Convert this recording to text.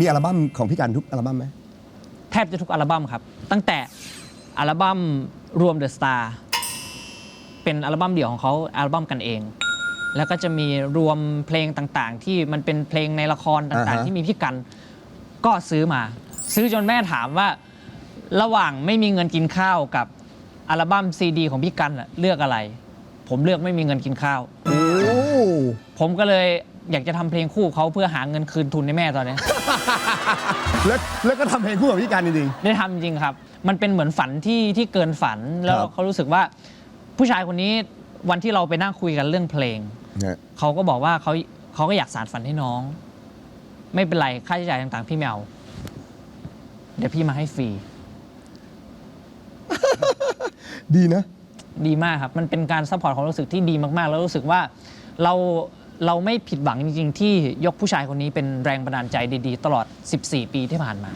มีอัลบั้มของพี่กันทุกอัลบั้มไหมแทบจะทุกอัลบั้มครับ ตั้งแต่อัลบั้มรวม The Star เป็นอัลบั้มเดี่ยวของเขาอัลบั้มกันเอง แล้วก็จะมีรวมเพลงต่างๆ ที่มันเป็นเพลงในละครต่างอ่าฮะๆที่มีพี่กันก็ซื้อมา ซื้อจนแม่ถามว่าระหว่างไม่มีเงินกินข้าวกับอัลบั้มซีดีของพี่กันน่ะเลือกอะไร ผมเลือกไม่มีเงินกินข้าวโอ้ผมก็เลย อยากจะทำเพลงคู่เขาเพื่อหาเงินคืนทุนให้แม่ตอนนี้ แล้วแล้วก็ทำเพลงคู่กับพี่กันจริง ได้ทำจริงครับ มันเป็นเหมือนฝันที่ที่เกินฝัน แล้วครับ เขารู้สึกว่า ผู้ชายคนนี้วันที่เราไปนั่งคุยกันเรื่องเพลง ๆนะเขาก็บอกว่าเขาเขาก็อยากสารฝันให้น้อง ไม่เป็นไรค่าใช้จ่ายต่างๆ พี่ไม่เอาเดี๋ยวพี่มาให้ฟรี ดีนะ ดีมากครับ มันเป็นการซัพพอร์ตความรู้สึกที่ดีมาก ๆ แล้วรู้สึกว่าเรา เราไม่ผิดหวังจริงๆ ที่ยกผู้ชายคนนี้เป็นแรงบันดาลใจดีๆ ตลอด 14 ปีที่ผ่านมา